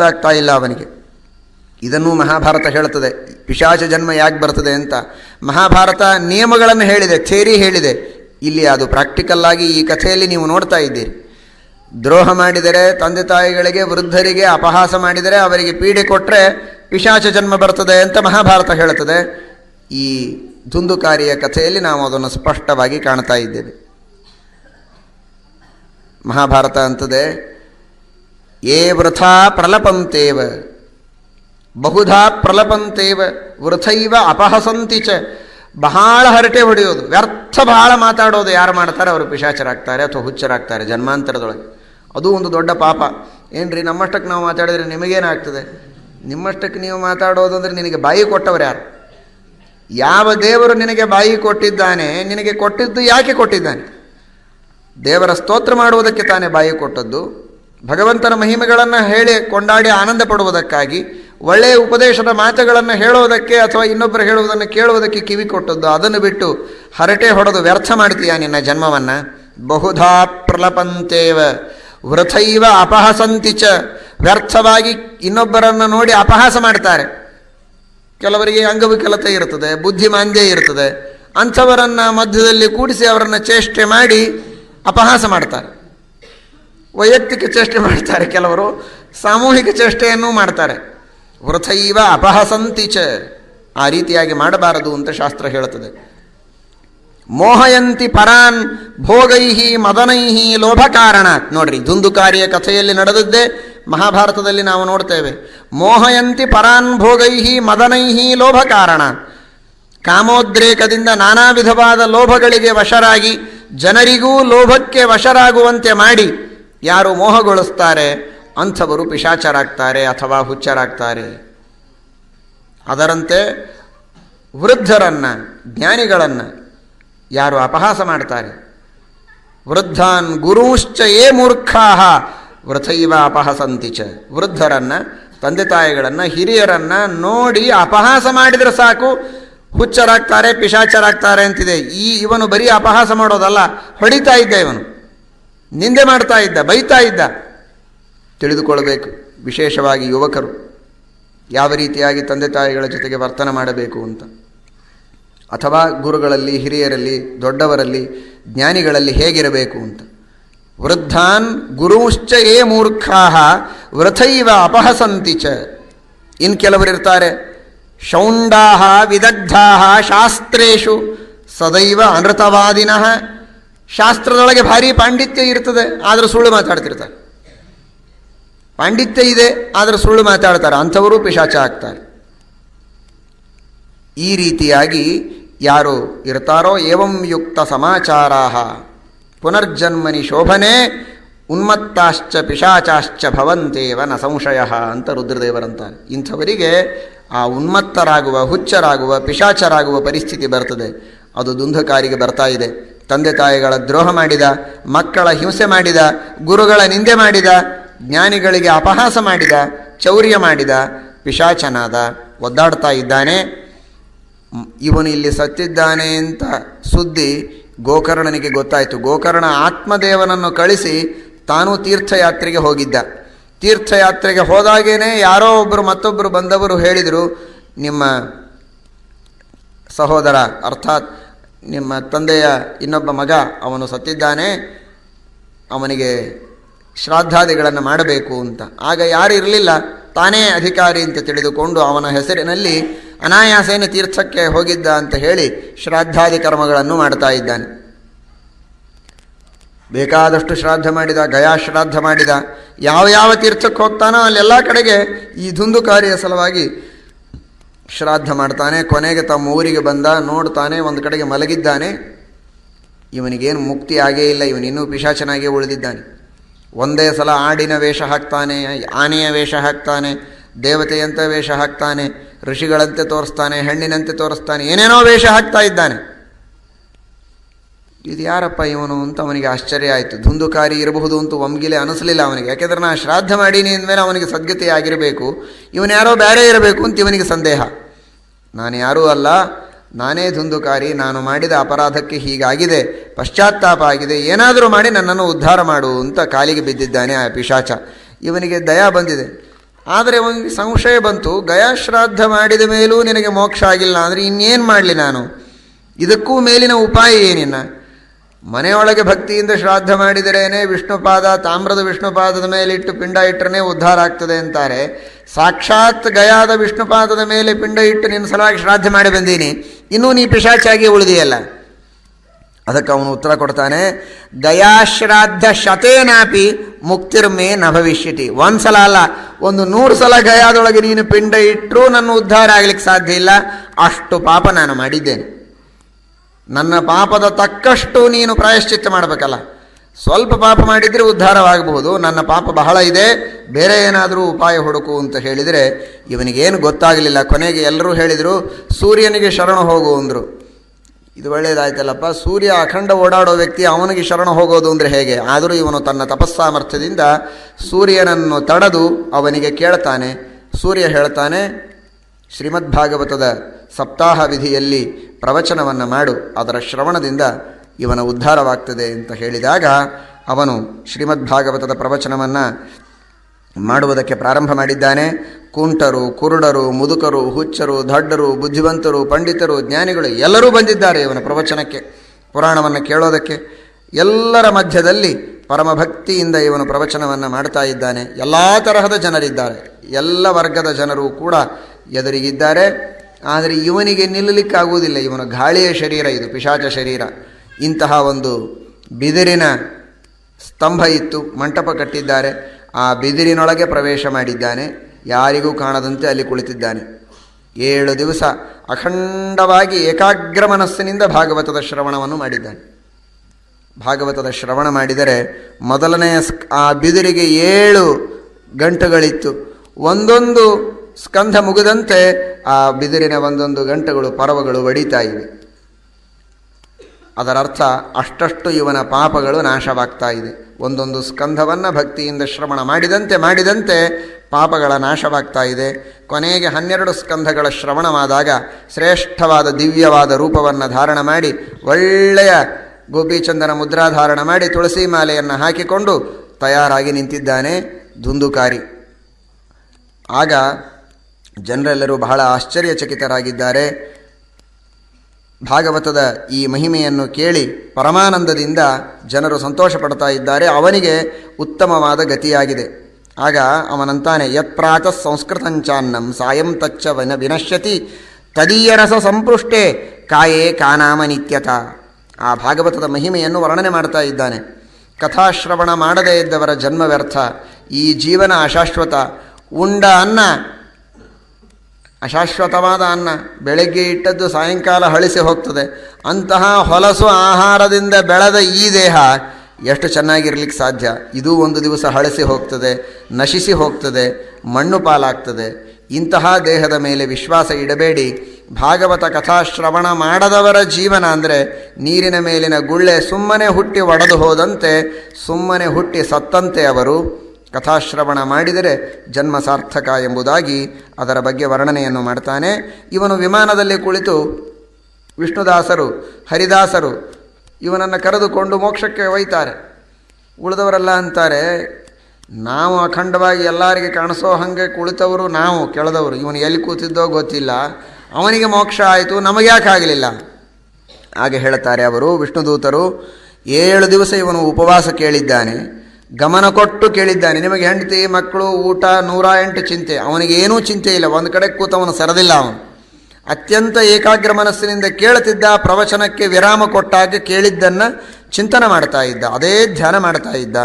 ಆಗ್ತಾ ಇಲ್ಲ ಅವನಿಗೆ. ಇದನ್ನು ಮಹಾಭಾರತ ಹೇಳುತ್ತದೆ. ಪಿಶಾಚ ಜನ್ಮ ಯಾಕೆ ಬರ್ತದೆ ಅಂತ. ಮಹಾಭಾರತ ನಿಯಮಗಳನ್ನು ಹೇಳಿದೆ ಥೇರಿ ಹೇಳಿದೆ. ಇಲ್ಲಿ ಅದು ಪ್ರಾಕ್ಟಿಕಲ್ ಆಗಿ ಈ ಕಥೆಯಲ್ಲಿ ನೀವು ನೋಡ್ತಾ ಇದ್ದೀರಿ. ದ್ರೋಹ ಮಾಡಿದರೆ ತಂದೆ ತಾಯಿಗಳಿಗೆ, ವೃದ್ಧರಿಗೆ ಅಪಹಾಸ ಮಾಡಿದರೆ ಅವರಿಗೆ ಪೀಡೆ ಕೊಟ್ಟರೆ ಪಿಶಾಚ ಜನ್ಮ ಬರ್ತದೆ ಅಂತ ಮಹಾಭಾರತ ಹೇಳುತ್ತದೆ. ಈ ಧುಂದುಕಾರಿಯ ಕಥೆಯಲ್ಲಿ ನಾವು ಅದನ್ನು ಸ್ಪಷ್ಟವಾಗಿ ಕಾಣ್ತಾ ಇದ್ದೇವೆ. ಮಹಾಭಾರತ ಅಂತದೆ ಏ ವೃಥಾ ಪ್ರಲಪಂತೇವ. ಬಹುಧಾ ಪ್ರಲಪಂತೇವ. ವೃಥೈವ ಅಪಹಸಂತಿ ಚ. ಬಹಳ ಹರಟೆ ಹೊಡೆಯೋದು. ವ್ಯರ್ಥ ಬಹಳ ಮಾತಾಡೋದು. ಯಾರು ಮಾಡ್ತಾರೆ? ಅವರು ಪಿಶಾಚರಾಗ್ತಾರೆ ಅಥವಾ ಹುಚ್ಚರಾಗ್ತಾರೆ ಜನ್ಮಾಂತರದೊಳಗೆ. ಅದು ಒಂದು ದೊಡ್ಡ ಪಾಪ. ಏನ್ರಿ, ನಮ್ಮಷ್ಟಕ್ಕೆ ನಾವು ಮಾತಾಡಿದರೆ ನಿಮಗೇನಾಗ್ತದೆ? ನಿಮ್ಮಷ್ಟಕ್ಕೆ ನೀವು ಮಾತಾಡೋದು ಅಂದರೆ ನಿನಗೆ ಬಾಯಿ ಕೊಟ್ಟವರು ಯಾರು? ಯಾವ ದೇವರು ನಿನಗೆ ಬಾಯಿ ಕೊಟ್ಟಿದ್ದಾನೆ? ನಿನಗೆ ಕೊಟ್ಟಿದ್ದು ಯಾಕೆ ಕೊಟ್ಟಿದ್ದಾನೆ? ದೇವರ ಸ್ತೋತ್ರ ಮಾಡುವುದಕ್ಕೆ ತಾನೇ ಬಾಯಿ ಕೊಟ್ಟದ್ದು. ಭಗವಂತನ ಮಹಿಮೆಗಳನ್ನು ಹೇಳಿ ಕೊಂಡಾಡಿ ಆನಂದ ಪಡುವುದಕ್ಕಾಗಿ, ಒಳ್ಳೆಯ ಉಪದೇಶದ ಮಾತುಗಳನ್ನು ಹೇಳುವುದಕ್ಕೆ ಅಥವಾ ಇನ್ನೊಬ್ಬರು ಹೇಳುವುದನ್ನು ಕೇಳುವುದಕ್ಕೆ ಕಿವಿ ಕೊಟ್ಟದ್ದು, ಅದನ್ನು ಬಿಟ್ಟು ಹರಟೆ ಹೊಡೆದು ವ್ಯರ್ಥ ಮಾಡ್ತೀಯ ನಿನ್ನ ಜನ್ಮವನ್ನು? ಬಹುಧಾ ಪ್ರಲಪಂತೇವ, ವೃಥೈವ ಅಪಹಸಂತಿ ಚ, ವ್ಯರ್ಥವಾಗಿ ಇನ್ನೊಬ್ಬರನ್ನು ನೋಡಿ ಅಪಹಾಸ ಮಾಡ್ತಾರೆ. ಕೆಲವರಿಗೆ ಅಂಗವಿಕಲತೆ ಇರ್ತದೆ, ಬುದ್ಧಿಮಾಂದ್ಯ ಇರ್ತದೆ, ಅಂಥವರನ್ನು ಮಧ್ಯದಲ್ಲಿ ಕೂಡಿಸಿ ಅವರನ್ನು ಚೇಷ್ಟೆ ಮಾಡಿ ಅಪಹಾಸ ಮಾಡ್ತಾರೆ. ವೈಯಕ್ತಿಕ ಚೇಷ್ಟೆ ಮಾಡ್ತಾರೆ ಕೆಲವರು, ಸಾಮೂಹಿಕ ಚೇಷ್ಟೆಯನ್ನು ಮಾಡ್ತಾರೆ. ವೃಥೈವ ಅಪಹಸಂತಿ ಚ. ಆ ರೀತಿಯಾಗಿ ಮಾಡಬಾರದು ಅಂತ ಶಾಸ್ತ್ರ ಹೇಳುತ್ತದೆ. ಮೋಹಯಂತಿ ಪರಾನ್ ಭೋಗೈಹಿ ಮದನೈಹಿ ಲೋಭ ಕಾರಣ ನೋಡ್ರಿ ಧುಂದುಕಾರಿಯ ಕಥೆಯಲ್ಲಿ ನಡೆದದ್ದೇ ಮಹಾಭಾರತದಲ್ಲಿ ನಾವು ನೋಡ್ತೇವೆ. ಮೋಹಯಂತಿ ಪರಾನ್ ಭೋಗೈಹಿ ಮದನೈಹಿ ಲೋಭ ಕಾರಣ ಕಾಮೋದ್ರೇಕದಿಂದ ನಾನಾ ವಿಧವಾದ ಲೋಭಗಳಿಗೆ ವಶರಾಗಿ ಜನರಿಗೂ ಲೋಭಕ್ಕೆ ವಶರಾಗುವಂತೆ ಮಾಡಿ ಯಾರು ಮೋಹಗೊಳಿಸ್ತಾರೆ, ಅಂಥವರು ಪಿಶಾಚರಾಗ್ತಾರೆ ಅಥವಾ ಹುಚ್ಚರಾಗ್ತಾರೆ. ಅದರಂತೆ ವೃದ್ಧರನ್ನು, ಜ್ಞಾನಿಗಳನ್ನು ಯಾರು ಅಪಹಾಸ ಮಾಡ್ತಾರೆ? ವೃದ್ಧಾನ್ ಗುರುಶ್ಚ ಏ ಮೂರ್ಖಾ ವೃಥೈವ ಅಪಹಸಂತಿ ಚ. ವೃದ್ಧರನ್ನು, ತಂದೆ ತಾಯಿಗಳನ್ನು, ಹಿರಿಯರನ್ನು ನೋಡಿ ಅಪಹಾಸ ಮಾಡಿದರೆ ಸಾಕು. ಹುಚ್ಚರಾಗ್ತಾರೆ, ಪಿಶಾಚರಾಗ್ತಾರೆ ಅಂತಿದೆ. ಈ ಇವನು ಬರೀ ಅಪಹಾಸ ಮಾಡೋದಲ್ಲ, ಹೊಡಿತಾ ಇದ್ದ ಇವನು. ನಿಂದೆ ಮಾಡ್ತಾ ಇದ್ದ, ಬೈತಾ ಇದ್ದ. ತಿಳಿದುಕೊಳ್ಳಬೇಕು ವಿಶೇಷವಾಗಿ ಯುವಕರು. ಯಾವ ರೀತಿಯಾಗಿ ತಂದೆ ತಾಯಿಗಳ ಜೊತೆಗೆ ವರ್ತನೆ ಮಾಡಬೇಕು ಅಂತ. ಅಥವಾ ಗುರುಗಳಲ್ಲಿ, ಹಿರಿಯರಲ್ಲಿ, ದೊಡ್ಡವರಲ್ಲಿ, ಜ್ಞಾನಿಗಳಲ್ಲಿ ಹೇಗಿರಬೇಕು ಅಂತ. ವೃದ್ಧಾನ್ ಗುರುಶ್ಚ ಏ ಮೂರ್ಖಾ ವೃಥೈವ ಅಪಹಸಂತಿ ಚ. ಇನ್ನು ಕೆಲವರಿರ್ತಾರೆ, ಶೌಂಡಾ ವಿದಗ್ಧಾ ಶಾಸ್ತ್ರೇಶು ಸದೈವ ಅನೃತವಾದಿನಃ. ಶಾಸ್ತ್ರದೊಳಗೆ ಭಾರಿ ಪಾಂಡಿತ್ಯ ಇರ್ತದೆ, ಆದರೂ ಸುಳ್ಳು ಮಾತಾಡ್ತಿರ್ತಾರೆ. ಪಾಂಡಿತ್ಯ ಇದೆ, ಆದರೆ ಸುಳ್ಳು ಮಾತಾಡ್ತಾರೆ, ಅಂಥವರು ಪಿಶಾಚ ಆಗ್ತಾರೆ. ಈ ರೀತಿಯಾಗಿ ಯಾರು ಇರ್ತಾರೋ, ಏವಂ ಯುಕ್ತ ಸಮಾಚಾರಾಹ. ಪುನರ್ಜನ್ಮನಿ ಶೋಭನೆ, ಉನ್ಮತ್ತಾಶ್ಚ ಪಿಶಾಚಾಶ್ಚ ಭವಂತೇವ ನ ಸಂಶಯ ಅಂತ ರುದ್ರದೇವರಂತ ಇಂಥವರಿಗೆ ಆ ಉನ್ಮತ್ತರಾಗುವ, ಹುಚ್ಚರಾಗುವ, ಪಿಶಾಚರಾಗುವ ಪರಿಸ್ಥಿತಿ ಬರ್ತದೆ. ಅದು ದುಂಧಕಾರಿಗೆ ಬರ್ತಾ ಇದೆ. ತಂದೆ ತಾಯಿಗಳ ದ್ರೋಹ ಮಾಡಿದ, ಮಕ್ಕಳ ಹಿಂಸೆ ಮಾಡಿದ, ಗುರುಗಳ ನಿಂದೆ ಮಾಡಿದ, ಜ್ಞಾನಿಗಳಿಗೆ ಅಪಹಾಸ ಮಾಡಿದ, ಚೌರ್ಯ ಮಾಡಿದ ಪಿಶಾಚನಾದ ಒದ್ದಾಡ್ತಾ ಇದ್ದಾನೆ. ಇವನು ಇಲ್ಲಿ ಸತ್ತಿದ್ದಾನೆ ಅಂತ ಸುದ್ದಿ ಗೋಕರ್ಣನಿಗೆ ಗೊತ್ತಾಯಿತು. ಗೋಕರ್ಣ ಆತ್ಮದೇವನನ್ನು ಕಳಿಸಿ ತಾನೂ ತೀರ್ಥಯಾತ್ರೆಗೆ ಹೋಗಿದ್ದ. ತೀರ್ಥಯಾತ್ರೆಗೆ ಹೋದಾಗೇನೆ ಯಾರೋ ಒಬ್ಬರು ಮತ್ತೊಬ್ಬರು ಬಂದವರು ಹೇಳಿದರು, ನಿಮ್ಮ ಸಹೋದರ, ಅರ್ಥಾತ್ ನಿಮ್ಮ ತಂದೆಯ ಇನ್ನೊಬ್ಬ ಮಗ ಅವನು ಸತ್ತಿದ್ದಾನೆ, ಅವನಿಗೆ ಶ್ರಾದ್ದಾದಿಗಳನ್ನು ಮಾಡಬೇಕು ಅಂತ. ಆಗ ಯಾರು ಇರಲಿಲ್ಲ. ತಾನೇ ಅಧಿಕಾರಿ ಅಂತ ತಿಳಿದುಕೊಂಡು ಅವನ ಹೆಸರಿನಲ್ಲಿ ಅನಾಯಾಸೇನ ತೀರ್ಥಕ್ಕೆ ಹೋಗಿದ್ದ ಅಂತ ಹೇಳಿ ಶ್ರಾದ್ದಾದಿ ಕರ್ಮಗಳನ್ನು ಮಾಡ್ತಾ ಇದ್ದಾನೆ. ಬೇಕಾದಷ್ಟು ಶ್ರಾದ್ದ ಮಾಡಿದ, ಗಯಾ ಶ್ರಾದ್ದ ಮಾಡಿದ, ಯಾವ ಯಾವ ತೀರ್ಥಕ್ಕೆ ಹೋಗ್ತಾನೋ ಅಲ್ಲೆಲ್ಲ ಕಡೆಗೆ ಈ ಧುಂದುಕಾರಿಯ ಸಲುವಾಗಿ ಶ್ರಾದ್ದ ಮಾಡ್ತಾನೆ, ಕೊನೆಗೆ ತಮ್ಮ ಊರಿಗೆ ಬಂದ, ನೋಡ್ತಾನೆ, ಒಂದು ಕಡೆಗೆ ಮಲಗಿದ್ದಾನೆ. ಇವನಿಗೇನು ಮುಕ್ತಿ ಆಗೇ ಇಲ್ಲ, ಇವನಿನ್ನೂ ಪಿಶಾಚನಾಗೇ ಉಳಿದಿದ್ದಾನೆ. ಒಂದೇ ಸಲ ಆಡಿನ ವೇಷ ಹಾಕ್ತಾನೆ, ಆನೆಯ ವೇಷ ಹಾಕ್ತಾನೆ, ದೇವತೆಯಂತೆ ವೇಷ ಹಾಕ್ತಾನೆ, ಋಷಿಗಳಂತೆ ತೋರಿಸ್ತಾನೆ, ಹೆಣ್ಣಿನಂತೆ ತೋರಿಸ್ತಾನೆ, ಏನೇನೋ ವೇಷ ಹಾಕ್ತಾ ಇದ್ದಾನೆ. ಇದು ಯಾರಪ್ಪ ಇವನು ಅಂತ ಅವನಿಗೆ ಆಶ್ಚರ್ಯ ಆಯಿತು. ಧುಂದುಕಾರಿ ಇರಬಹುದು ಅಂತ ಒಮ್ಗಿಲೆ ಅನಿಸಲಿಲ್ಲ ಅವನಿಗೆ. ಯಾಕೆಂದ್ರೆ ನಾನು ಶ್ರಾದ್ದ ಮಾಡೀನಿ ಅಂದಮೇಲೆ ಅವನಿಗೆ ಸದ್ಗತಿ ಆಗಿರಬೇಕು ಇವನು ಯಾರೋ ಬೇರೆ ಇರಬೇಕು ಅಂತ ಇವನಿಗೆ ಸಂದೇಹ. ನಾನು ಯಾರೂ ಅಲ್ಲ, ನಾನೇ ಧುಂದುಕಾರಿ ನಾನು ಮಾಡಿದ ಅಪರಾಧಕ್ಕೆ ಹೀಗಾಗಿದೆ, ಪಶ್ಚಾತ್ತಾಪ ಆಗಿದೆ, ಏನಾದರೂ ಮಾಡಿ ನನ್ನನ್ನು ಉದ್ಧಾರ ಮಾಡು ಅಂತ ಕಾಲಿಗೆ ಬಿದ್ದಿದ್ದಾನೆ ಆ ಪಿಶಾಚ. ಇವನಿಗೆ ದಯಾ ಬಂದಿದೆ. ಆದರೆ ಅವನಿಗೆ ಸಂಶಯ ಬಂತು ಗಯಾ ಗಯಾಶ್ರಾದ್ದ ಮಾಡಿದ ಮೇಲೂ ನಿನಗೆ ಮೋಕ್ಷ ಆಗಿಲ್ಲ ಅಂದರೆ ಇನ್ನೇನು ಮಾಡಲಿ ನಾನು? ಇದಕ್ಕೂ ಮೇಲಿನ ಉಪಾಯ ಏನಿನ್ನ? ಮನೆಯೊಳಗೆ ಭಕ್ತಿಯಿಂದ ಶ್ರಾದ್ದ ಮಾಡಿದರೇನೆ ವಿಷ್ಣುಪಾದ, ತಾಮ್ರದ ವಿಷ್ಣುಪಾದದ ಮೇಲೆ ಇಟ್ಟು ಪಿಂಡ ಇಟ್ಟರೆ ಉದ್ಧಾರ ಆಗ್ತದೆ ಅಂತಾರೆ. ಸಾಕ್ಷಾತ್ ಗಯಾದ ವಿಷ್ಣುಪಾದದ ಮೇಲೆ ಪಿಂಡ ಇಟ್ಟು ನಿನ್ನ ಸಲವಾಗಿ ಶ್ರಾದ್ದ ಮಾಡಿ ಬಂದೀನಿ. ಇನ್ನೂ ನೀ ಪಿಶಾಚಾಗಿ ಉಳಿದಿಯಲ್ಲ? ಅದಕ್ಕೆ ಅವನು ಉತ್ತರ ಕೊಡ್ತಾನೆ ಗಯಾಶ್ರಾದ್ದ ಶತೇನಾಪಿ ಮುಕ್ತಿರ್ಮೇ ನ ಭವಿಷ್ಯತಿ. ಒಂದು ಸಲ ಅಲ್ಲ, ಒಂದು ನೂರು ಸಲ ಗಯಾದೊಳಗೆ ನೀನು ಪಿಂಡ ಇಟ್ಟರೂ ನನ್ನ ಉದ್ಧಾರ ಆಗ್ಲಿಕ್ಕೆ ಸಾಧ್ಯ ಇಲ್ಲ. ಅಷ್ಟು ಪಾಪ ನಾನು ಮಾಡಿದ್ದೇನೆ. ನನ್ನ ಪಾಪದ ತಕ್ಕಷ್ಟು ನೀನು ಪ್ರಾಯಶ್ಚಿತ್ತ ಮಾಡಬೇಕಲ್ಲ. ಸ್ವಲ್ಪ ಪಾಪ ಮಾಡಿದರೆ ಉದ್ಧಾರವಾಗಬಹುದು. ನನ್ನ ಪಾಪ ಬಹಳ ಇದೆ. ಬೇರೆ ಏನಾದರೂ ಉಪಾಯ ಹುಡುಕು ಅಂತ ಹೇಳಿದರೆ ಇವನಿಗೇನು ಗೊತ್ತಾಗಲಿಲ್ಲ. ಕೊನೆಗೆ ಎಲ್ಲರೂ ಹೇಳಿದರು, ಸೂರ್ಯನಿಗೆ ಶರಣ ಹೋಗು ಅಂದರು. ಇದು ಒಳ್ಳೆಯದಾಯ್ತಲ್ಲಪ್ಪ ಸೂರ್ಯ ಅಖಂಡ ಓಡಾಡೋ ವ್ಯಕ್ತಿ ಅವನಿಗೆ ಶರಣ ಹೋಗೋದು ಅಂದರೆ ಹೇಗೆ? ಆದರೂ ಇವನು ತನ್ನ ತಪಸ್ಸಾಮರ್ಥ್ಯದಿಂದ ಸೂರ್ಯನನ್ನು ತಡೆದು ಅವನಿಗೆ ಕೇಳ್ತಾನೆ. ಸೂರ್ಯ ಹೇಳ್ತಾನೆ ಶ್ರೀಮದ್ ಭಾಗವತದ ಸಪ್ತಾಹ ವಿಧಿಯಲ್ಲಿ ಪ್ರವಚನವನ್ನು ಮಾಡು, ಅದರ ಶ್ರವಣದಿಂದ ಇವನ ಉದ್ಧಾರವಾಗ್ತದೆ ಅಂತ ಹೇಳಿದಾಗ ಅವನು ಶ್ರೀಮದ್ ಭಾಗವತದ ಪ್ರವಚನವನ್ನು ಮಾಡುವುದಕ್ಕೆ ಪ್ರಾರಂಭ ಮಾಡಿದ್ದಾನೆ. ಕುಂಟರು, ಕುರುಡರು, ಮುದುಕರು, ಹುಚ್ಚರು, ದಡ್ಡರು, ಬುದ್ಧಿವಂತರು, ಪಂಡಿತರು, ಜ್ಞಾನಿಗಳು ಎಲ್ಲರೂ ಬಂದಿದ್ದಾರೆ ಇವನ ಪ್ರವಚನಕ್ಕೆ, ಪುರಾಣವನ್ನು ಕೇಳೋದಕ್ಕೆ. ಎಲ್ಲರ ಮಧ್ಯದಲ್ಲಿ ಪರಮಭಕ್ತಿಯಿಂದ ಇವನು ಪ್ರವಚನವನ್ನು ಮಾಡ್ತಾ ಇದ್ದಾನೆ. ಎಲ್ಲ ತರಹದ ಜನರಿದ್ದಾರೆ. ಎಲ್ಲ ವರ್ಗದ ಜನರು ಕೂಡ ಎದುರಿಗಿದ್ದಾರೆ. ಆದರೆ ಇವನಿಗೆ ನಿಲ್ಲಲಿಕ್ಕಾಗುವುದಿಲ್ಲ. ಇವನು ಗಾಳಿಯ ಶರೀರ, ಇದು ಪಿಶಾಚ ಶರೀರ. ಇಂತಹ ಒಂದು ಬಿದಿರಿನ ಸ್ತಂಭ ಇತ್ತು, ಮಂಟಪ ಕಟ್ಟಿದ್ದಾರೆ. ಆ ಬಿದಿರಿನೊಳಗೆ ಪ್ರವೇಶ ಮಾಡಿದ್ದಾನೆ. ಯಾರಿಗೂ ಕಾಣದಂತೆ ಅಲ್ಲಿ ಕುಳಿತಿದ್ದಾನೆ. ಏಳು ದಿವಸ ಅಖಂಡವಾಗಿ ಏಕಾಗ್ರ ಮನಸ್ಸಿನಿಂದ ಭಾಗವತದ ಶ್ರವಣವನ್ನು ಮಾಡಿದ್ದಾನೆ. ಭಾಗವತದ ಶ್ರವಣ ಮಾಡಿದರೆ ಮೊದಲನೆಯ ಆ ಬಿದಿರಿಗೆ ಏಳು ಗಂಟುಗಳಿತ್ತು. ಒಂದೊಂದು ಸ್ಕಂಧ ಮುಗಿದಂತೆ ಆ ಬಿದಿರಿನ ಒಂದೊಂದು ಗಂಟೆಗಳು ಪರ್ವಗಳು ಒಡಿತಾ ಇವೆ. ಅದರರ್ಥ ಅಷ್ಟಷ್ಟು ಇವನ ಪಾಪಗಳು ನಾಶವಾಗ್ತಾ ಇದೆ. ಒಂದೊಂದು ಸ್ಕಂಧವನ್ನು ಭಕ್ತಿಯಿಂದ ಶ್ರವಣ ಮಾಡಿದಂತೆ ಮಾಡಿದಂತೆ ಪಾಪಗಳ ನಾಶವಾಗ್ತಾ ಇದೆ. ಕೊನೆಗೆ ಹನ್ನೆರಡು ಸ್ಕಂಧಗಳ ಶ್ರವಣವಾದಾಗ ಶ್ರೇಷ್ಠವಾದ ದಿವ್ಯವಾದ ರೂಪವನ್ನು ಧಾರಣ ಮಾಡಿ ಒಳ್ಳೆಯ ಗೋಪಿಚಂದನ ಮುದ್ರಾಧಾರಣ ಮಾಡಿ ತುಳಸಿ ಮಾಲೆಯನ್ನು ಹಾಕಿಕೊಂಡು ತಯಾರಾಗಿ ನಿಂತಿದ್ದಾನೆ ಧುಂದುಕಾರಿ. ಆಗ ಜನರೆಲ್ಲರೂ ಬಹಳ ಆಶ್ಚರ್ಯಚಕಿತರಾಗಿದ್ದಾರೆ. ಭಾಗವತದ ಈ ಮಹಿಮೆಯನ್ನು ಕೇಳಿ ಪರಮಾನಂದದಿಂದ ಜನರು ಸಂತೋಷ ಪಡ್ತಾ ಇದ್ದಾರೆ. ಅವನಿಗೆ ಉತ್ತಮವಾದ ಗತಿಯಾಗಿದೆ. ಆಗ ಅವನಂತಾನೆ, ಯತ್ಪ್ರಾತಃ ಸಂಸ್ಕೃತಂಚಾನ್ನಂ ಸಾಯಂ ತಚ್ಚ ವನ ವಿನಶ್ಯತಿ ತದೀಯರಸ ಸಂಪೃಷ್ಟೆ ಕಾಯೇ ಕಾನಾಮ ನಿತ್ಯತ. ಆ ಭಾಗವತದ ಮಹಿಮೆಯನ್ನು ವರ್ಣನೆ ಮಾಡ್ತಾ ಇದ್ದಾನೆ. ಕಥಾಶ್ರವಣ ಮಾಡದೇ ಇದ್ದವರ ಜನ್ಮ ವ್ಯರ್ಥ. ಈ ಜೀವನ ಅಶಾಶ್ವತ. ಉಂಡ ಅನ್ನ ಅಶಾಶ್ವತವಾದ ಅನ್ನ ಬೆಳಗ್ಗೆ ಇಟ್ಟದ್ದು ಸಾಯಂಕಾಲ ಹಳಿಸಿ ಹೋಗ್ತದೆ. ಅಂತಹ ಹೊಲಸು ಆಹಾರದಿಂದ ಬೆಳೆದ ಈ ದೇಹ ಎಷ್ಟು ಚೆನ್ನಾಗಿರ್ಲಿಕ್ಕೆ ಸಾಧ್ಯ? ಇದು ಒಂದು ದಿವಸ ಹಳಸಿ ಹೋಗ್ತದೆ, ನಶಿಸಿ ಹೋಗ್ತದೆ, ಮಣ್ಣು ಪಾಲಾಗ್ತದೆ. ಇಂತಹ ದೇಹದ ಮೇಲೆ ವಿಶ್ವಾಸ ಇಡಬೇಡಿ. ಭಾಗವತ ಕಥಾಶ್ರವಣ ಮಾಡದವರ ಜೀವನ ಅಂದರೆ ನೀರಿನ ಮೇಲಿನ ಗುಳ್ಳೆ ಸುಮ್ಮನೆ ಹುಟ್ಟಿ ಒಡೆದು ಹೋದಂತೆ ಸುಮ್ಮನೆ ಹುಟ್ಟಿ ಸತ್ತಂತೆ ಅವರು. ಕಥಾಶ್ರವಣ ಮಾಡಿದರೆ ಜನ್ಮ ಸಾರ್ಥಕ ಎಂಬುದಾಗಿ ಅದರ ಬಗ್ಗೆ ವರ್ಣನೆಯನ್ನು ಮಾಡ್ತಾನೆ. ಇವನು ವಿಮಾನದಲ್ಲಿ ಕುಳಿತು ವಿಷ್ಣುದಾಸರು, ಹರಿದಾಸರು ಇವನನ್ನು ಕರೆದುಕೊಂಡು ಮೋಕ್ಷಕ್ಕೆ ಒಯ್ತಾರೆ. ಉಳಿದವರೆಲ್ಲ ಅಂತಾರೆ, ನಾವು ಅಖಂಡವಾಗಿ ಎಲ್ಲರಿಗೆ ಕಾಣಿಸೋ ಹಾಗೆ ಕುಳಿತವರು ನಾವು, ಕೆಳದವರು. ಇವನು ಎಲ್ಲಿ ಕೂತಿದ್ದೋ ಗೊತ್ತಿಲ್ಲ. ಅವನಿಗೆ ಮೋಕ್ಷ ಆಯಿತು ನಮಗ್ಯಾಕೆ ಆಗಲಿಲ್ಲ? ಹಾಗೆ ಹೇಳ್ತಾರೆ ಅವರು ವಿಷ್ಣುದೂತರು. ಏಳು ದಿವಸ ಇವನು ಉಪವಾಸ ಕೇಳಿದ್ದಾನೆ. ಗಮನ ಕೊಟ್ಟು ಕೇಳಿದ್ದಾನೆ. ನಿಮಗೆ ಹೆಂಡತಿ, ಮಕ್ಕಳು, ಊಟ, ನೂರ ಎಂಟು ಚಿಂತೆ. ಅವನಿಗೇನೂ ಚಿಂತೆ ಇಲ್ಲ. ಒಂದು ಕಡೆ ಕೂತವನು ಸರದಿಲ್ಲ ಅವನು. ಅತ್ಯಂತ ಏಕಾಗ್ರ ಮನಸ್ಸಿನಿಂದ ಕೇಳುತ್ತಿದ್ದ ಪ್ರವಚನಕ್ಕೆ ವಿರಾಮ ಕೊಟ್ಟಾಗ ಕೇಳಿದ್ದನ್ನು ಚಿಂತನೆ ಮಾಡ್ತಾ ಇದ್ದ. ಅದೇ ಧ್ಯಾನ ಮಾಡ್ತಾ ಇದ್ದ.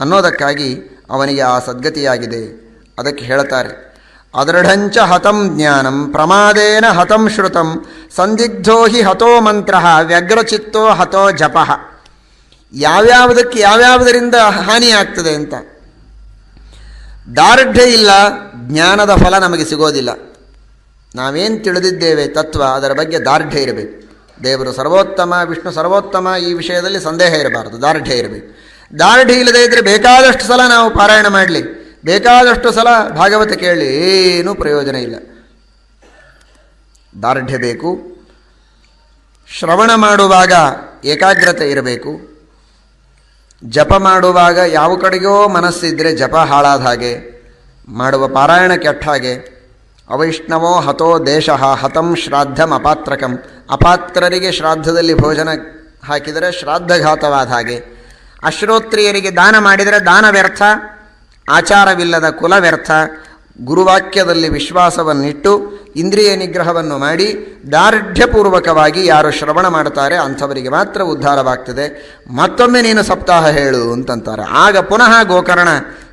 ಅನ್ನೋದಕ್ಕಾಗಿ ಅವನಿಗೆ ಆ ಸದ್ಗತಿಯಾಗಿದೆ. ಅದಕ್ಕೆ ಹೇಳ್ತಾರೆ, ಅದೃಢಂಚ ಹತಂ ಜ್ಞಾನಂ ಪ್ರಮಾದೇನ ಹತಂ ಶ್ರುತಂ. ಸಂದಿಗ್ಧೋ ಹಿ ಹತೋ ಮಂತ್ರ. ವ್ಯಗ್ರಚಿತ್ತೋ ಹತೋ ಜಪಃ. ಯಾವ್ಯಾವುದಕ್ಕೆ ಯಾವ್ಯಾವುದರಿಂದ ಹಾನಿಯಾಗ್ತದೆ ಅಂತ. ದಾರ್ಢ್ಯ ಇಲ್ಲ, ಜ್ಞಾನದ ಫಲ ನಮಗೆ ಸಿಗೋದಿಲ್ಲ. ನಾವೇನು ತಿಳಿದಿದ್ದೇವೆ ತತ್ವ, ಅದರ ಬಗ್ಗೆ ದಾರ್ಢ್ಯ ಇರಬೇಕು. ದೇವರು ಸರ್ವೋತ್ತಮ, ವಿಷ್ಣು ಸರ್ವೋತ್ತಮ, ಈ ವಿಷಯದಲ್ಲಿ ಸಂದೇಹ ಇರಬಾರದು, ದಾರ್ಢ್ಯ ಇರಬೇಕು. ದಾರ್ಢ್ಯ ಇಲ್ಲದೆ ಇದ್ದರೆ ಬೇಕಾದಷ್ಟು ಸಲ ನಾವು ಪಾರಾಯಣ ಮಾಡಲಿ, ಬೇಕಾದಷ್ಟು ಸಲ ಭಾಗವತ ಕೇಳಿ ಏನೂ ಪ್ರಯೋಜನ ಇಲ್ಲ. ದಾರ್ಢ್ಯ ಬೇಕು, ಶ್ರವಣ ಮಾಡುವಾಗ ಏಕಾಗ್ರತೆ ಇರಬೇಕು. ಜಪ ಮಾಡುವಾಗ ಯಾವ ಕಡೆಗೋ ಮನಸ್ಸಿದ್ದರೆ ಜಪ ಹಾಳಾದ ಹಾಗೆ, ಮಾಡುವ ಪಾರಾಯಣ ಕೆಟ್ಟ ಹಾಗೆ, ಅವೈಷ್ಣವೋ ಹತೋ ದೇಶ ಹತಂ ಶ್ರಾದ್ದಂ ಅಪಾತ್ರಕಂ. ಅಪಾತ್ರರಿಗೆ ಶ್ರಾದ್ದದಲ್ಲಿ ಭೋಜನ ಹಾಕಿದರೆ ಶ್ರಾದ್ದಘಾತವಾದ ಹಾಗೆ. ಅಶ್ರೋತ್ರಿಯರಿಗೆ ದಾನ ಮಾಡಿದರೆ ದಾನ ವ್ಯರ್ಥ ಆಚಾರವಿಲ್ಲದ ಕುಲ ವ್ಯರ್ಥ ಗುರುವಾಕ್ಯದಲ್ಲಿ ವಿಶ್ವಾಸವನ್ನಿಟ್ಟು ಇಂದ್ರಿಯ ನಿಗ್ರಹವನ್ನು ಮಾಡಿ ದಾರ್ಢ್ಯಪೂರ್ವಕವಾಗಿ ಯಾರು ಶ್ರವಣ ಮಾಡ್ತಾರೆ ಅಂಥವರಿಗೆ ಮಾತ್ರ ಉದ್ಧಾರವಾಗ್ತದೆ. ಮತ್ತೊಮ್ಮೆ ನೀನು ಸಪ್ತಾಹ ಹೇಳು ಅಂತಂತಾರೆ. ಆಗ ಪುನಃ ಗೋಕರ್ಣ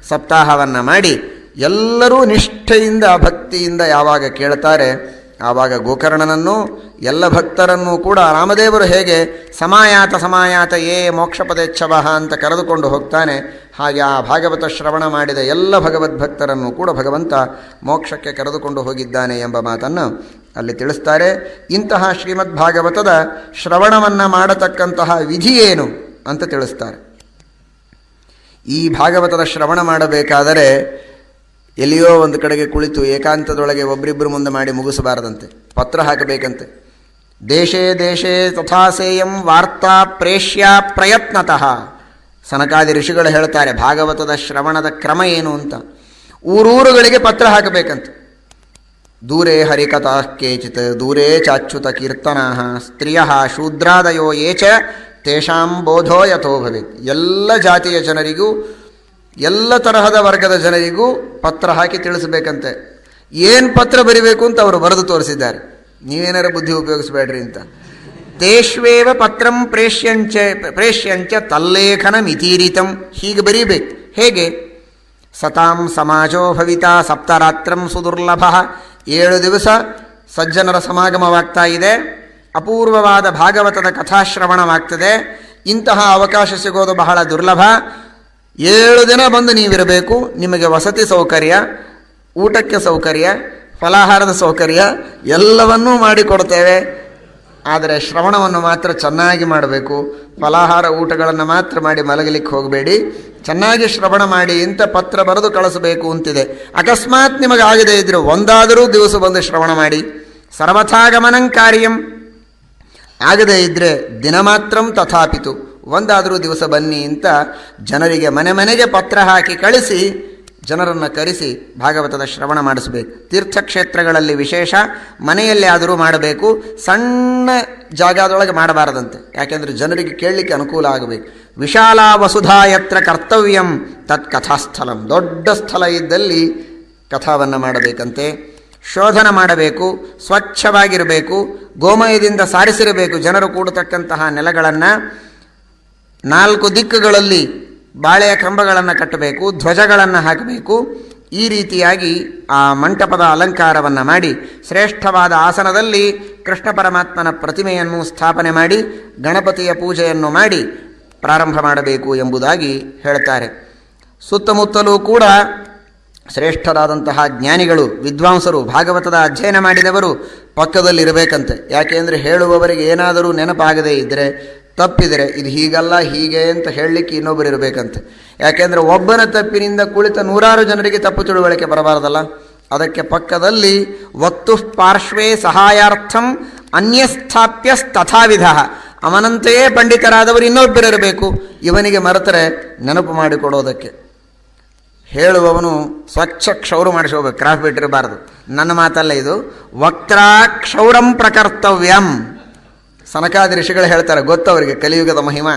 ಸಪ್ತಾಹವನ್ನು ಮಾಡಿ ಎಲ್ಲರೂ ನಿಷ್ಠೆಯಿಂದ ಭಕ್ತಿಯಿಂದ ಯಾವಾಗ ಕೇಳ್ತಾರೆ ಆವಾಗ ಗೋಕರ್ಣನನ್ನು, ಎಲ್ಲ ಭಕ್ತರನ್ನೂ ಕೂಡ ರಾಮದೇವರು ಹೇಗೆ ಸಮಾಯಾತ ಸಮಾಯಾತ ಏ ಮೋಕ್ಷಪದೇಚ್ಛವ ಅಂತ ಕರೆದುಕೊಂಡು ಹೋಗ್ತಾನೆ, ಹಾಗೆ ಆ ಭಾಗವತ ಶ್ರವಣ ಮಾಡಿದ ಎಲ್ಲ ಭಗವದ್ಭಕ್ತರನ್ನು ಕೂಡ ಭಗವಂತ ಮೋಕ್ಷಕ್ಕೆ ಕರೆದುಕೊಂಡು ಹೋಗಿದ್ದಾನೆ ಎಂಬ ಮಾತನ್ನು ಅಲ್ಲಿ ತಿಳಿಸ್ತಾರೆ. ಇಂತಹ ಶ್ರೀಮದ್ ಭಾಗವತದ ಶ್ರವಣವನ್ನು ಮಾಡತಕ್ಕಂತಹ ವಿಧಿ ಏನು ಅಂತ ತಿಳಿಸ್ತಾರೆ. ಈ ಭಾಗವತದ ಶ್ರವಣ ಮಾಡಬೇಕಾದರೆ ಎಲ್ಲಿಯೋ ಒಂದು ಕಡೆಗೆ ಕುಳಿತು ಏಕಾಂತದೊಳಗೆ ಒಬ್ಬರಿಬ್ಬರು ಮುಂದೆ ಮಾಡಿ ಮುಗಿಸಬಾರದಂತೆ, ಪತ್ರ ಹಾಕಬೇಕಂತೆ. ದೇಶೇ ದೇಶೇ ತಥಾಸೇಯಂ ವಾರ್ತಾ ಪ್ರೇಷ್ಯ ಪ್ರಯತ್ನತಃ. ಸನಕಾದಿ ಋಷಿಗಳು ಹೇಳ್ತಾರೆ, ಭಾಗವತದ ಶ್ರವಣದ ಕ್ರಮ ಏನು ಅಂತ. ಊರೂರುಗಳಿಗೆ ಪತ್ರ ಹಾಕಬೇಕಂತೆ. ದೂರೇ ಹರಿಕಥಾ ಕೇಚಿತ್, ದೂರೇ ಚಾಚ್ಯುತ ಕೀರ್ತನಾ. ಸ್ತ್ರೀಯ ಶೂದ್ರಾದಯೋ ಏಚ, ತೇಷಾಂ ಬೋಧೋ ಯಥೋ ಭವೇತ್. ಎಲ್ಲ ಜಾತಿಯ ಜನರಿಗೂ ಎಲ್ಲ ತರಹದ ವರ್ಗದ ಜನರಿಗೂ ಪತ್ರ ಹಾಕಿ ತಿಳಿಸಬೇಕಂತೆ. ಏನು ಪತ್ರ ಬರಿಬೇಕು ಅಂತ ಅವರು ಬರೆದು ತೋರಿಸಿದ್ದಾರೆ. ನೀವೇನಾರು ಬುದ್ಧಿ ಉಪಯೋಗಿಸಬೇಡ್ರಿ ಅಂತ. ತೇಷ್ವೇವ ಪತ್ರಂ ಪ್ರೇಷ್ಯಂಚ ಪ್ರೇಷ್ಯಂಚ ತಲ್ಲೇಖನ ಮಿತೀರಿತಂ ಹೀಗೆ ಬರೀಬೇಕು. ಹೇಗೆ? ಸತಾಂ ಸಮಾಜೋ ಭವಿತಾ ಸಪ್ತರಾತ್ರಂ ಸುದುರ್ಲಭ. ಏಳು ದಿವಸ ಸಜ್ಜನರ ಸಮಾಗಮವಾಗ್ತಾ ಇದೆ. ಅಪೂರ್ವವಾದ ಭಾಗವತದ ಕಥಾಶ್ರವಣವಾಗ್ತದೆ. ಇಂತಹ ಅವಕಾಶ ಸಿಗೋದು ಬಹಳ ದುರ್ಲಭ. ಏಳು ದಿನ ಬಂದು ನೀವಿರಬೇಕು. ನಿಮಗೆ ವಸತಿ ಸೌಕರ್ಯ, ಊಟಕ್ಕೆ ಸೌಕರ್ಯ, ಫಲಾಹಾರದ ಸೌಕರ್ಯ ಎಲ್ಲವನ್ನೂ ಮಾಡಿಕೊಡ್ತೇವೆ. ಆದರೆ ಶ್ರವಣವನ್ನು ಮಾತ್ರ ಚೆನ್ನಾಗಿ ಮಾಡಬೇಕು. ಫಲಾಹಾರ ಊಟಗಳನ್ನು ಮಾತ್ರ ಮಾಡಿ ಮಲಗಲಿಕ್ಕೆ ಹೋಗಬೇಡಿ. ಚೆನ್ನಾಗಿ ಶ್ರವಣ ಮಾಡಿ, ಇಂಥ ಪತ್ರ ಬರೆದು ಕಳಿಸಬೇಕು ಅಂತಿದೆ. ಅಕಸ್ಮಾತ್ ನಿಮಗೆ ನಿಮಗಾಗದೇ ಇದ್ದರೆ ಒಂದಾದರೂ ದಿವಸ ಬಂದು ಶ್ರವಣ ಮಾಡಿ. ಸರ್ವಥಾಗಮನಂ ಕಾರ್ಯಂ. ಆಗದೇ ಇದ್ದರೆ ದಿನ ಮಾತ್ರಂ ತಥಾಪಿತು. ಒಂದಾದರೂ ದಿವಸ ಬನ್ನಿ ಅಂತ ಜನರಿಗೆ ಮನೆ ಮನೆಗೆ ಪತ್ರ ಹಾಕಿ ಕಳಿಸಿ, ಜನರನ್ನು ಕರೆಸಿ ಭಾಗವತದ ಶ್ರವಣ ಮಾಡಿಸಬೇಕು. ತೀರ್ಥಕ್ಷೇತ್ರಗಳಲ್ಲಿ ವಿಶೇಷ ಮನೆಯಲ್ಲಿ ಆದರೂ ಮಾಡಬೇಕು. ಸಣ್ಣ ಜಾಗದೊಳಗೆ ಮಾಡಬಾರದಂತೆ. ಯಾಕೆಂದರೆ ಜನರಿಗೆ ಕೇಳಲಿಕ್ಕೆ ಅನುಕೂಲ ಆಗಬೇಕು. ವಿಶಾಲ ವಸುಧಾ ಯತ್ರ ಕರ್ತವ್ಯಂ ತತ್ ಕಥಾಸ್ಥಲಂ. ದೊಡ್ಡ ಸ್ಥಳ ಇದ್ದಲ್ಲಿ ಕಥಾವನ್ನು ಮಾಡಬೇಕಂತೆ. ಶೋಧನ ಮಾಡಬೇಕು, ಸ್ವಚ್ಛವಾಗಿರಬೇಕು, ಗೋಮಯದಿಂದ ಸಾರಿಸಿರಬೇಕು ಜನರು ಕೂಡತಕ್ಕಂತಹ ನೆಲಗಳನ್ನು. ನಾಲ್ಕು ದಿಕ್ಕುಗಳಲ್ಲಿ ಬಾಳೆಯ ಕಂಬಗಳನ್ನು ಕಟ್ಟಬೇಕು, ಧ್ವಜಗಳನ್ನು ಹಾಕಬೇಕು. ಈ ರೀತಿಯಾಗಿ ಆ ಮಂಟಪದ ಅಲಂಕಾರವನ್ನು ಮಾಡಿ ಶ್ರೇಷ್ಠವಾದ ಆಸನದಲ್ಲಿ ಕೃಷ್ಣ ಪರಮಾತ್ಮನ ಪ್ರತಿಮೆಯನ್ನು ಸ್ಥಾಪನೆ ಮಾಡಿ, ಗಣಪತಿಯ ಪೂಜೆಯನ್ನು ಮಾಡಿ ಪ್ರಾರಂಭ ಮಾಡಬೇಕು ಎಂಬುದಾಗಿ ಹೇಳ್ತಾರೆ. ಸುತ್ತಮುತ್ತಲೂ ಕೂಡ ಶ್ರೇಷ್ಠರಾದಂತಹ ಜ್ಞಾನಿಗಳು, ವಿದ್ವಾಂಸರು, ಭಾಗವತದ ಅಧ್ಯಯನ ಮಾಡಿದವರು ಪಕ್ಕದಲ್ಲಿರಬೇಕಂತೆ. ಯಾಕೆಂದರೆ ಹೇಳುವವರಿಗೆ ಏನಾದರೂ ನೆನಪಾಗದೇ ಇದ್ದರೆ ತಪ್ಪಿದರೆ ಇದು ಹೀಗಲ್ಲ, ಹೀಗೆ ಅಂತ ಹೇಳಲಿಕ್ಕೆ ಇನ್ನೊಬ್ಬರು ಇರಬೇಕಂತೆ. ಯಾಕೆಂದರೆ ಒಬ್ಬನ ತಪ್ಪಿನಿಂದ ಕುಳಿತ ನೂರಾರು ಜನರಿಗೆ ತಪ್ಪು ತಿಳುವಳಿಕೆ ಬರಬಾರದಲ್ಲ? ಅದಕ್ಕೆ ಪಕ್ಕದಲ್ಲಿ ವಕ್ತು ಪಾರ್ಶ್ವೇ ಸಹಾಯಾರ್ಥಂ ಅನ್ಯಸ್ಥಾಪ್ಯ ತಥಾವಿಧ ಅವನಂತೆಯೇ ಪಂಡಿತರಾದವರು ಇನ್ನೊಬ್ಬರಿರಬೇಕು ಇವನಿಗೆ ಮರೆತರೆ ನೆನಪು ಮಾಡಿಕೊಡೋದಕ್ಕೆ. ಹೇಳುವವನು ಸ್ವಚ್ಛ ಕ್ಷೌರ ಮಾಡಿಸ್ಕೋಬೇಕು ಕ್ರಾಫ್ ಬಿಟ್ಟಿರಬಾರ್ದು. ನನ್ನ ಮಾತಲ್ಲ ಇದು. ವಕ್ತಾ ಕ್ಷೌರಂ ಪ್ರಕರ್ತವ್ಯಂ. ಸನಕಾದಿ ಋಷಿಗಳು ಹೇಳ್ತಾರೆ ಗೊತ್ತವರಿಗೆ ಕಲಿಯುಗದ ಮಹಿಮ.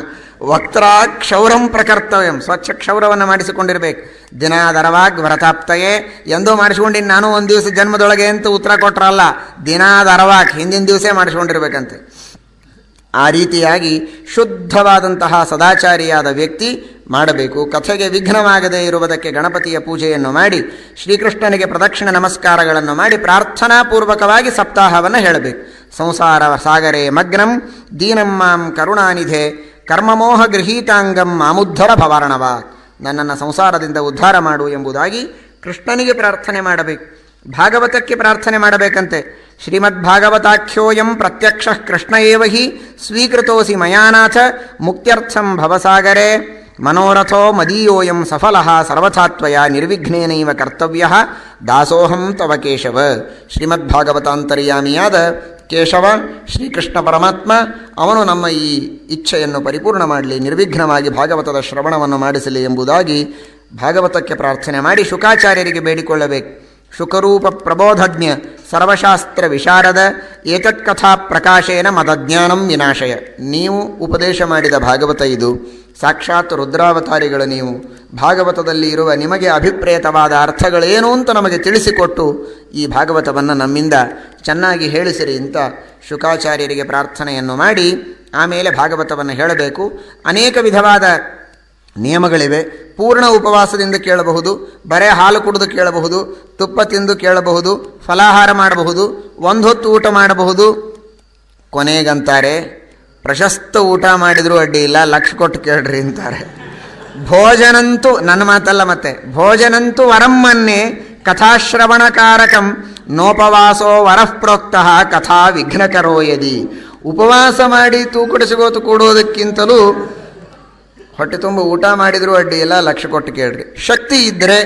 ವಕ್ತಾ ಕ್ಷೌರಂ ಪ್ರಕರ್ತವ್ಯಂ, ಸ್ವಚ್ಛ ಕ್ಷೌರವನ್ನು ಮಾಡಿಸಿಕೊಂಡಿರ್ಬೇಕು. ದಿನಾದರವಾಗ್ ವ್ರತಾಪ್ತಯೇ. ಎಂದೋ ಮಾಡಿಸ್ಕೊಂಡಿನಿ, ನಾನು ಒಂದು ದಿವಸ ಜನ್ಮದೊಳಗೆ ಅಂತ ಉತ್ತರ ಕೊಟ್ಟರಲ್ಲ ದಿನಾದರವಾಗ್ ಹಿಂದಿನ ದಿವಸೇ ಮಾಡಿಸ್ಕೊಂಡಿರ್ಬೇಕಂತೆ. ಆ ರೀತಿಯಾಗಿ ಶುದ್ಧವಾದಂತಹ ಸದಾಚಾರಿಯಾದ ವ್ಯಕ್ತಿ ಮಾಡಬೇಕು. ಕಥೆಗೆ ವಿಘ್ನವಾಗದೇ ಇರುವುದಕ್ಕೆ ಗಣಪತಿಯ ಪೂಜೆಯನ್ನು ಮಾಡಿ, ಶ್ರೀಕೃಷ್ಣನಿಗೆ ಪ್ರದಕ್ಷಿಣ ನಮಸ್ಕಾರಗಳನ್ನು ಮಾಡಿ, ಪ್ರಾರ್ಥನಾಪೂರ್ವಕವಾಗಿ ಸಪ್ತಾಹವನ್ನು ಹೇಳಬೇಕು. ಸಂಸಾರ ಸಾಗರೇ ಮಗ್ನಂ ದೀನಂ ಮಾಂ ಕರುಣಾನಿಧೆ ಕರ್ಮಮೋಹ ಗೃಹೀತಾಂಗಂ ಮಾಮುದ್ಧರ ಭವಾರಣವ. ನನ್ನನ್ನು ಸಂಸಾರದಿಂದ ಉದ್ಧಾರ ಮಾಡು ಎಂಬುದಾಗಿ ಕೃಷ್ಣನಿಗೆ ಪ್ರಾರ್ಥನೆ ಮಾಡಬೇಕು. ಭಾಗವತಕ್ಕೆ ಪ್ರಾರ್ಥನೆ ಮಾಡಬೇಕಂತೆ. ಶ್ರೀಮದ್ಭಾಗವತಾಖ್ಯೋಯಂ ಪ್ರತ್ಯಕ್ಷ ಕೃಷ್ಣ ಏವ ಹಿ ಸ್ವೀಕೃತೋಸಿ ಮಯಾನಾಥ ಮುಕ್ತ್ಯರ್ಥಂ ಭವಸಾಗರೆ. ಮನೋರಥೋ ಮದೀಯೋಯಂ ಸಫಲ ಸರ್ವಥಾತ್ವಯ ನಿರ್ವಿಘ್ನೇನೈವ ಕರ್ತವ್ಯ ದಾಸೋಹಂ ತವ ಕೇಶವ. ಶ್ರೀಮದ್ಭಾಗವತಾಂತರ್ಯಾಮಿಯಾದ ಕೇಶವ ಶ್ರೀಕೃಷ್ಣ ಪರಮಾತ್ಮ, ಅವನು ನಮ್ಮ ಈ ಇಚ್ಛೆಯನ್ನು ಪರಿಪೂರ್ಣ ಮಾಡಲಿ, ನಿರ್ವಿಘ್ನವಾಗಿ ಭಾಗವತದ ಶ್ರವಣವನ್ನು ಮಾಡಿಸಲಿ ಎಂಬುದಾಗಿ ಭಾಗವತಕ್ಕೆ ಪ್ರಾರ್ಥನೆ ಮಾಡಿ ಶುಕಾಚಾರ್ಯರಿಗೆ ಬೇಡಿಕೊಳ್ಳಬೇಕು. ಶುಕರೂಪ ಪ್ರಬೋಧಜ್ಞ ಸರ್ವಶಾಸ್ತ್ರ ವಿಶಾರದ ಏತತ್ಕಥಾ ಪ್ರಕಾಶೇನ ಮದಜ್ಞಾನಂ ವಿನಾಶಯ ನೀವು ಉಪದೇಶ ಮಾಡಿದ ಭಾಗವತ ಇದು. ಸಾಕ್ಷಾತ್ ರುದ್ರಾವತಾರಿಗಳು ನೀವು. ಭಾಗವತದಲ್ಲಿ ಇರುವ ನಿಮಗೆ ಅಭಿಪ್ರೇತವಾದ ಅರ್ಥಗಳೇನು ಅಂತ ನಮಗೆ ತಿಳಿಸಿಕೊಟ್ಟು ಈ ಭಾಗವತವನ್ನು ನಮ್ಮಿಂದ ಚೆನ್ನಾಗಿ ಹೇಳಿಸಿರಿ ಅಂತ ಶುಕಾಚಾರ್ಯರಿಗೆ ಪ್ರಾರ್ಥನೆಯನ್ನು ಮಾಡಿ, ಆಮೇಲೆ ಭಾಗವತವನ್ನು ಹೇಳಬೇಕು. ಅನೇಕ ವಿಧವಾದ ನಿಯಮಗಳಿವೆ. ಪೂರ್ಣ ಉಪವಾಸದಿಂದ ಕೇಳಬಹುದು, ಬರೇ ಹಾಲು ಕುಡಿದು ಕೇಳಬಹುದು, ತುಪ್ಪ ತಿಂದು ಕೇಳಬಹುದು, ಫಲಾಹಾರ ಮಾಡಬಹುದು, ಒಂದು ಹೊತ್ತು ಊಟ ಮಾಡಬಹುದು. ಕೊನೆಗಂತಾರೆ, ಪ್ರಶಸ್ತ ಊಟ ಮಾಡಿದರೂ ಅಡ್ಡಿ ಇಲ್ಲ, ಲಕ್ಷ ಕೊಟ್ಟು ಕೇಳ್ರಿ ಅಂತಾರೆ. ಭೋಜನಂತೂ, ನನ್ನ ಮಾತಲ್ಲ ಮತ್ತೆ, ಭೋಜನಂತೂ ವರಮ್ಮನ್ನೇ ಕಥಾಶ್ರವಣಕಾರಕಂ ನೋಪವಾಸೋ ವರಃ ಪ್ರೋಕ್ತಃ ಕಥಾ ವಿಘ್ನಕರೋ ಯದಿ. ಉಪವಾಸ ಮಾಡಿ ತೂಕಡಿಸಿಗೋತು ಕೂಡೋದಕ್ಕಿಂತಲೂ ಹೊಟ್ಟೆ ತುಂಬ ಊಟ ಮಾಡಿದರೂ ಅಡ್ಡಿ ಇಲ್ಲ, ಲಕ್ಷ ಕೊಟ್ಟು ಕೇಳ್ರಿ. ಶಕ್ತಿ ಇದ್ದರೆ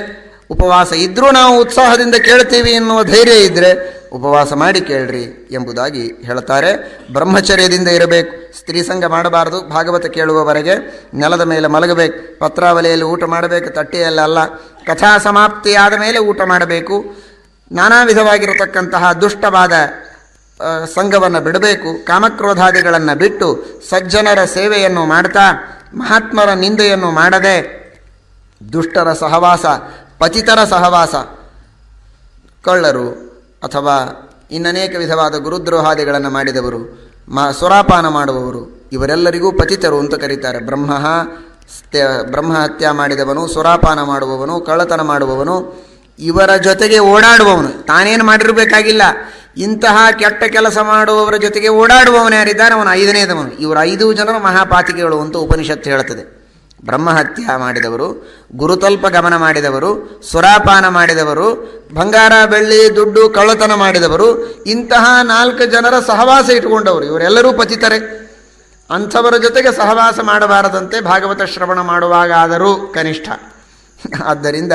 ಉಪವಾಸ ಇದ್ದರೂ ನಾವು ಉತ್ಸಾಹದಿಂದ ಕೇಳ್ತೀವಿ ಎನ್ನುವ ಧೈರ್ಯ ಇದ್ದರೆ ಉಪವಾಸ ಮಾಡಿ ಕೇಳ್ರಿ ಎಂಬುದಾಗಿ ಹೇಳ್ತಾರೆ. ಬ್ರಹ್ಮಚರ್ಯದಿಂದ ಇರಬೇಕು. ಸ್ತ್ರೀ ಸಂಘ ಮಾಡಬಾರದು, ಭಾಗವತ ಕೇಳುವವರೆಗೆ. ನೆಲದ ಮೇಲೆ ಮಲಗಬೇಕು. ಪತ್ರಾವಲಿಯಲ್ಲಿ ಊಟ ಮಾಡಬೇಕು, ತಟ್ಟೆಯಲ್ಲ ಕಥಾ ಸಮಾಪ್ತಿಯಾದ ಮೇಲೆ ಊಟ ಮಾಡಬೇಕು. ನಾನಾ ವಿಧವಾಗಿರತಕ್ಕಂತಹ ದುಷ್ಟವಾದ ಸಂಘವನ್ನು ಬಿಡಬೇಕು. ಕಾಮಕ್ರೋಧಾದಿಗಳನ್ನು ಬಿಟ್ಟು ಸಜ್ಜನರ ಸೇವೆಯನ್ನು ಮಾಡ್ತಾ ಮಹಾತ್ಮರ ನಿಂದೆಯನ್ನು ಮಾಡದೆ ದುಷ್ಟರ ಸಹವಾಸ, ಪತಿತರ ಸಹವಾಸ, ಕಳ್ಳರು ಅಥವಾ ಇನ್ನನೇಕ ವಿಧವಾದ ಗುರುದ್ರೋಹಾದಿಗಳನ್ನು ಮಾಡಿದವರು, ಮ, ಸುರಾಪಾನ ಮಾಡುವವರು, ಇವರೆಲ್ಲರಿಗೂ ಪತಿತರು ಅಂತ ಕರೀತಾರೆ. ಬ್ರಹ್ಮ ಬ್ರಹ್ಮ ಹತ್ಯ ಮಾಡಿದವನು ಸ್ವರಾಪಾನ ಮಾಡುವವನು, ಕಳ್ಳತನ ಮಾಡುವವನು, ಇವರ ಜೊತೆಗೆ ಓಡಾಡುವವನು. ತಾನೇನು ಮಾಡಿರಬೇಕಾಗಿಲ್ಲ. ಇಂತಹ ಕೆಟ್ಟ ಕೆಲಸ ಮಾಡುವವರ ಜೊತೆಗೆ ಓಡಾಡುವವನು ಯಾರಿದ್ದಾನೆ? ಅವನು ಐದನೇದವನು ಇವರು ಐದು ಜನರು ಮಹಾಪಾತಿಕೆಗಳು ಅಂತ ಉಪನಿಷತ್ತು ಹೇಳುತ್ತದೆ ಬ್ರಹ್ಮಹತ್ಯ ಮಾಡಿದವರು, ಗುರುತಲ್ಪ ಗಮನ ಮಾಡಿದವರು, ಸುರಾಪಾನ ಮಾಡಿದವರು, ಬಂಗಾರ, ಬೆಳ್ಳಿ, ದುಡ್ಡು, ಕಳ್ಳತನ ಮಾಡಿದವರು, ಇಂತಹ ನಾಲ್ಕು ಜನರ ಸಹವಾಸ ಇಟ್ಟುಕೊಂಡವರು. ಇವರೆಲ್ಲರೂ ಪತಿತರೆ. ಅಂಥವರ ಜೊತೆಗೆ ಸಹವಾಸ ಮಾಡಬಾರದಂತೆ ಭಾಗವತ ಶ್ರವಣ ಮಾಡುವಾಗಾದರೂ ಕನಿಷ್ಠ. ಆದ್ದರಿಂದ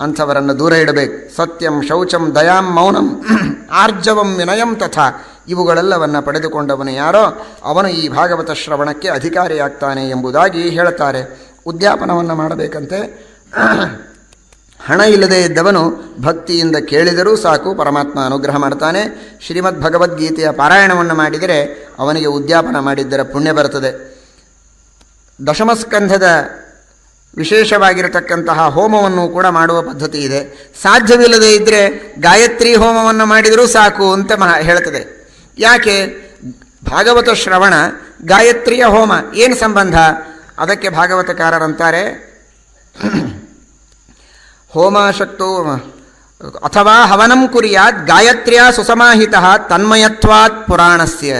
ಅಂಥವರನ್ನು ದೂರ ಇಡಬೇಕು. ಸತ್ಯಂ, ಶೌಚಂ, ದಯಾಂ, ಮೌನಂ, ಆರ್ಜವಂ, ವಿನಯಂ ತಥಾ. ಇವುಗಳೆಲ್ಲವನ್ನು ಪಡೆದುಕೊಂಡವನು ಯಾರೋ ಅವನು ಈ ಭಾಗವತ ಶ್ರವಣಕ್ಕೆ ಅಧಿಕಾರಿಯಾಗ್ತಾನೆ ಎಂಬುದಾಗಿ ಹೇಳ್ತಾರೆ. ಉದ್ಯಾಪನವನ್ನು ಮಾಡಬೇಕಂತೆ. ಹಣ ಇಲ್ಲದೆ ಇದ್ದವನು ಭಕ್ತಿಯಿಂದ ಕೇಳಿದರೂ ಸಾಕು, ಪರಮಾತ್ಮ ಅನುಗ್ರಹ ಮಾಡ್ತಾನೆ. ಶ್ರೀಮದ್ ಭಗವದ್ಗೀತೆಯ ಪಾರಾಯಣವನ್ನು ಮಾಡಿದರೆ ಅವನಿಗೆ ಉದ್ಯಾಪನ ಮಾಡಿದ್ದರ ಪುಣ್ಯ ಬರುತ್ತದೆ. ದಶಮಸ್ಕಂಧದ ವಿಶೇಷವಾಗಿರತಕ್ಕಂತಹ ಹೋಮವನ್ನು ಕೂಡ ಮಾಡುವ ಪದ್ಧತಿ ಇದೆ. ಸಾಧ್ಯವಿಲ್ಲದೆ ಇದ್ದರೆ ಗಾಯತ್ರಿ ಹೋಮವನ್ನು ಮಾಡಿದರೂ ಸಾಕು ಅಂತ ಮಹ ಹೇಳ್ತದೆ. ಯಾಕೆ? ಭಾಗವತ ಶ್ರವಣ ಗಾಯತ್ರಿಯ ಹೋಮ ಏನು ಸಂಬಂಧ? ಅದಕ್ಕೆ ಭಾಗವತಕಾರರಂತಾರೆ. ಹೋಮಾಶಕ್ತು ಅಥವಾ ಹವನಂ ಕುರಿಯಾತ್ ಗಾಯತ್ರಿಯ ಸುಸಮಾಹಿತ ತನ್ಮಯತ್ವಾತ್ ಪುರಾಣಸ್ಯ.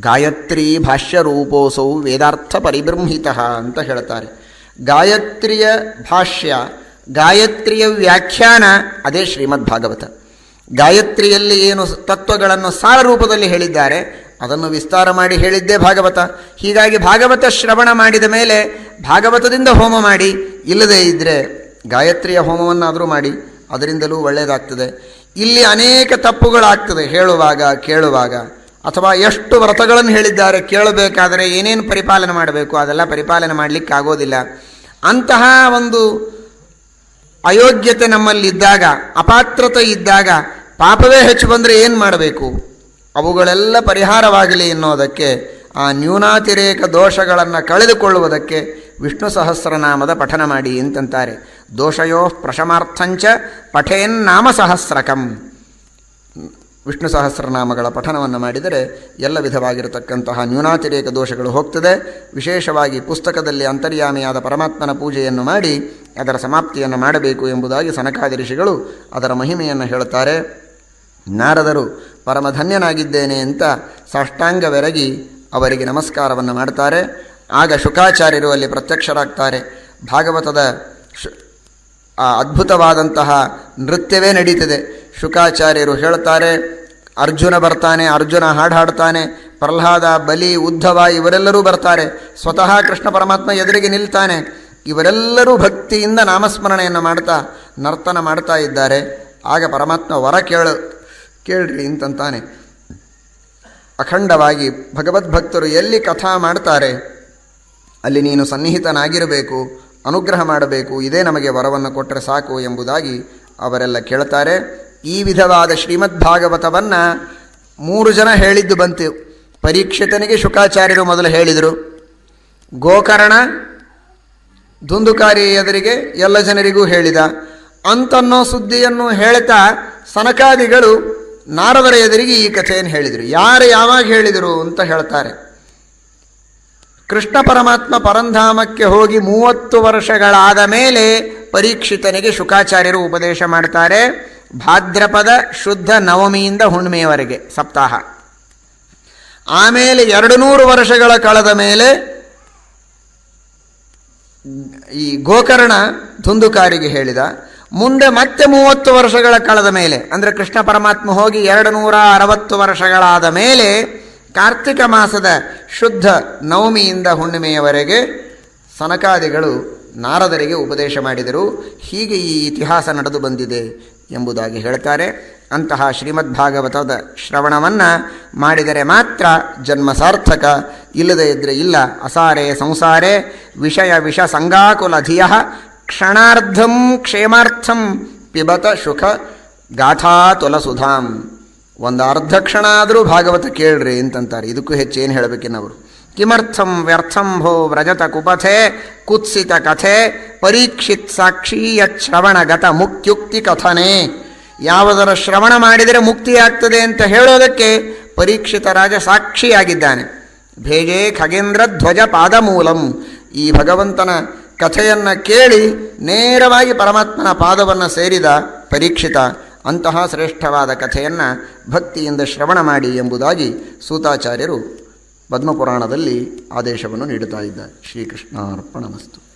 ಗಾಯತ್ರಿ ಭಾಷ್ಯರೂಪೋಸೌ ವೇದಾರ್ಥ ಪರಿಬೃಂಹಿತ ಅಂತ ಹೇಳ್ತಾರೆ. ಗಾಯತ್ರಿಯ ಭಾಷ್ಯ, ಗಾಯತ್ರಿಯ ವ್ಯಾಖ್ಯಾನ ಅದೇ ಶ್ರೀಮದ್ ಭಾಗವತ ಗಾಯತ್ರಿಯಲ್ಲಿ ಏನು ತತ್ವಗಳನ್ನು ಸಾರ ರೂಪದಲ್ಲಿ ಹೇಳಿದ್ದಾರೆ, ಅದನ್ನು ವಿಸ್ತಾರ ಮಾಡಿ ಹೇಳಿದ್ದೇ ಭಾಗವತ. ಹೀಗಾಗಿ ಭಾಗವತ ಶ್ರವಣ ಮಾಡಿದ ಮೇಲೆ ಭಾಗವತದಿಂದ ಹೋಮ ಮಾಡಿ, ಇಲ್ಲದೇ ಇದ್ದರೆ ಗಾಯತ್ರಿಯ ಹೋಮವನ್ನಾದರೂ ಮಾಡಿ, ಅದರಿಂದಲೂ ಒಳ್ಳೆಯದಾಗ್ತದೆ ಇಲ್ಲಿ ಅನೇಕ ತಪ್ಪುಗಳಾಗ್ತದೆ ಹೇಳುವಾಗ, ಕೇಳುವಾಗ. ಅಥವಾ ಎಷ್ಟು ವ್ರತಗಳನ್ನು ಹೇಳಿದ್ದಾರೆ ಕೇಳಬೇಕಾದರೆ ಏನೇನು ಪರಿಪಾಲನೆ ಮಾಡಬೇಕು, ಅದೆಲ್ಲ ಪರಿಪಾಲನೆ ಮಾಡಲಿಕ್ಕೆ ಆಗೋದಿಲ್ಲ ಅಂತಹ ಒಂದು ಅಯೋಗ್ಯತೆ ನಮ್ಮಲ್ಲಿದ್ದಾಗ, ಅಪಾತ್ರತೆ ಇದ್ದಾಗ ಪಾಪವೇ ಹೆಚ್ಚು ಬಂದರೆ ಏನು ಮಾಡಬೇಕು? ಅವುಗಳೆಲ್ಲ ಪರಿಹಾರವಾಗಲಿ ಎನ್ನುವುದಕ್ಕೆ, ಆ ನ್ಯೂನಾತಿರೇಕ ದೋಷಗಳನ್ನು ಕಳೆದುಕೊಳ್ಳುವುದಕ್ಕೆ ವಿಷ್ಣು ಸಹಸ್ರನಾಮದ ಪಠನ ಮಾಡಿ ಅಂತಂತಾರೆ ದೋಷಯೋ ಪ್ರಶಮಾರ್ಥಂಚ ಪಠೇನ್ ನಾಮ ಸಹಸ್ರಕಂ. ವಿಷ್ಣು ಸಹಸ್ರನಾಮಗಳ ಪಠನವನ್ನು ಮಾಡಿದರೆ ಎಲ್ಲ ವಿಧವಾಗಿರತಕ್ಕಂತಹ ನ್ಯೂನಾತಿರೇಕ ದೋಷಗಳು ಹೋಗ್ತದೆ. ವಿಶೇಷವಾಗಿ ಪುಸ್ತಕದಲ್ಲಿ ಅಂತರ್ಯಾಮಿಯಾದ ಪರಮಾತ್ಮನ ಪೂಜೆಯನ್ನು ಮಾಡಿ ಅದರ ಸಮಾಪ್ತಿಯನ್ನು ಮಾಡಬೇಕು ಎಂಬುದಾಗಿ ಸನಕಾದಿ ಋಷಿಗಳು ಅದರ ಮಹಿಮೆಯನ್ನು ಹೇಳುತ್ತಾರೆ. ನಾರದರು, ಪರಮಧನ್ಯನಾಗಿದ್ದೇನೆ ಅಂತ ಸಾಷ್ಟಾಂಗವೆರಗಿ ಅವರಿಗೆ ನಮಸ್ಕಾರವನ್ನು ಮಾಡ್ತಾರೆ. ಆಗ ಶುಕಾಚಾರ್ಯರು ಅಲ್ಲಿ ಪ್ರತ್ಯಕ್ಷರಾಗ್ತಾರೆ. ಭಾಗವತದ ಆ ಅದ್ಭುತವಾದಂತಹ ನೃತ್ಯವೇ ನಡೀತದೆ. ಶುಕಾಚಾರ್ಯರು ಹೇಳ್ತಾರೆ, ಅರ್ಜುನ ಬರ್ತಾನೆ, ಅರ್ಜುನ ಹಾಡು ಹಾಡ್ತಾನೆ ಪ್ರಹ್ಲಾದ, ಬಲಿ, ಉದ್ಧವ ಇವರೆಲ್ಲರೂ ಬರ್ತಾರೆ. ಸ್ವತಃ ಕೃಷ್ಣ ಪರಮಾತ್ಮ ಎದುರಿಗೆ ನಿಲ್ತಾನೆ. ಇವರೆಲ್ಲರೂ ಭಕ್ತಿಯಿಂದ ನಾಮಸ್ಮರಣೆಯನ್ನು ಮಾಡ್ತಾ, ನರ್ತನ ಮಾಡ್ತಾ ಇದ್ದಾರೆ. ಆಗ ಪರಮಾತ್ಮ, ವರ ಕೇಳು, ಕೇಳ್ರಿ ಅಂತಂತಾನೆ. ಅಖಂಡವಾಗಿ ಭಗವದ್ಭಕ್ತರು ಎಲ್ಲಿ ಕಥಾ ಮಾಡ್ತಾರೆ, ಅಲ್ಲಿ ನೀನು ಸನ್ನಿಹಿತನಾಗಿರಬೇಕು. ಅನುಗ್ರಹ ಮಾಡಬೇಕು, ಇದೇ ನಮಗೆ ವರವನ್ನು ಕೊಟ್ಟರೆ ಸಾಕು ಎಂಬುದಾಗಿ ಅವರೆಲ್ಲ ಕೇಳ್ತಾರೆ. ಈ ವಿಧವಾದ ಶ್ರೀಮದ್ ಭಾಗವತವನ್ನು ಮೂರು ಜನ ಹೇಳಿದ್ದು ಬಂತು. ಪರೀಕ್ಷಿತನಿಗೆ ಶುಕಾಚಾರ್ಯರು ಮೊದಲು ಹೇಳಿದರು. ಗೋಕರ್ಣ ದುಂದುಕಾರಿ ಎದುರಿಗೆ ಎಲ್ಲ ಜನರಿಗೂ ಹೇಳಿದ. ಅಂತನ್ನೋ ಸುದ್ದಿಯನ್ನು ಹೇಳ್ತಾ ಸನಕಾದಿಗಳು ನಾರದರ ಎದುರಿಗೆ ಈ ಕಥೆಯನ್ನು ಹೇಳಿದರು. ಯಾರು ಯಾವಾಗ ಹೇಳಿದರು ಅಂತ ಹೇಳ್ತಾರೆ. ಕೃಷ್ಣ ಪರಮಾತ್ಮ ಪರಂಧಾಮಕ್ಕೆ ಹೋಗಿ ಮೂವತ್ತು ವರ್ಷಗಳಾದ ಮೇಲೆ ಪರೀಕ್ಷಿತನಿಗೆ ಶುಕಾಚಾರ್ಯರು ಉಪದೇಶ ಮಾಡ್ತಾರೆ. ಭಾದ್ರಪದ ಶುದ್ಧ ನವಮಿಯಿಂದ ಹುಣ್ಣಿಮೆಯವರೆಗೆ ಸಪ್ತಾಹ. ಆಮೇಲೆ ಎರಡು ನೂರು ವರ್ಷಗಳ ಕಳೆದ ಮೇಲೆ ಈ ಗೋಕರ್ಣ ಧುಂದುಕಾರಿಗೆ ಹೇಳಿದ. ಮುಂದೆ ಮತ್ತೆ ಮೂವತ್ತು ವರ್ಷಗಳ ಕಳೆದ ಮೇಲೆ, ಅಂದರೆ ಕೃಷ್ಣ ಪರಮಾತ್ಮ ಹೋಗಿ ಎರಡು ನೂರ ಅರವತ್ತು ವರ್ಷಗಳಾದ ಮೇಲೆ ಕಾರ್ತಿಕ ಮಾಸದ ಶುದ್ಧ ನವಮಿಯಿಂದ ಹುಣ್ಣಿಮೆಯವರೆಗೆ ಸನಕಾದಿಗಳು ನಾರದರಿಗೆ ಉಪದೇಶ ಮಾಡಿದರು. ಹೀಗೆ ಈ ಇತಿಹಾಸ ನಡೆದು ಬಂದಿದೆ ಎಂಬುದಾಗಿ ಹೇಳ್ತಾರೆ. ಅಂತಹ ಶ್ರೀಮದ್ಭಾಗವತದ ಶ್ರವಣವನ್ನು ಮಾಡಿದರೆ ಮಾತ್ರ ಜನ್ಮ ಸಾರ್ಥಕ. ಇಲ್ಲದೇ ಇದ್ದರೆ ಇಲ್ಲ, ಅಸಾರೆ ಸಂಸಾರೆ, ವಿಷಯ ವಿಷ ಸಂಗಾಕುಲ ಧಿಯ ಕ್ಷಣಾರ್ಧಂ ಕ್ಷೇಮಾರ್ಥಂ ಪಿಬತ ಸುಖ ಗಾಥಾ ಒಂದು ಅರ್ಧ ಕ್ಷಣ ಆದರೂ ಭಾಗವತ ಕೇಳ್ರಿ ಅಂತಂತಾರೆ. ಇದಕ್ಕೂ ಹೆಚ್ಚೇನು ಹೇಳಬೇಕಿನ್ನವರು ಕಿಮರ್ಥಂ ವ್ಯರ್ಥಂ ಭೋ ವ್ರಜತ ಕುಪಥೆ ಕುತ್ಸಿತ ಕಥೆ ಪರೀಕ್ಷಿತ್ ಸಾಕ್ಷಿ ಶ್ರವಣಗತ ಮುಕ್ತ್ಯುಕ್ತಿ ಕಥನೆ. ಯಾವುದರ ಶ್ರವಣ ಮಾಡಿದರೆ ಮುಕ್ತಿಯಾಗ್ತದೆ ಅಂತ ಹೇಳೋದಕ್ಕೆ ಪರೀಕ್ಷಿತ ರಾಜ ಸಾಕ್ಷಿಯಾಗಿದ್ದಾನೆ. ಭೇಜೆ ಖಗೇಂದ್ರ ಧ್ವಜ ಪಾದಮೂಲಂ. ಈ ಭಗವಂತನ ಕಥೆಯನ್ನು ಕೇಳಿ ನೇರವಾಗಿ ಪರಮಾತ್ಮನ ಪಾದವನ್ನು ಸೇರಿದ ಪರೀಕ್ಷಿತ ಅಂತಹ ಶ್ರೇಷ್ಠವಾದ ಕಥೆಯನ್ನು ಭಕ್ತಿಯಿಂದ ಶ್ರವಣ ಮಾಡಿ ಎಂಬುದಾಗಿ ಸೂತಾಚಾರ್ಯರು ಪದ್ಮಪುರಾಣದಲ್ಲಿ ಆದೇಶವನ್ನು ನೀಡುತ್ತಾ ಇದ್ದಾರೆ. ಶ್ರೀಕೃಷ್ಣಾರ್ಪಣಮಸ್ತು.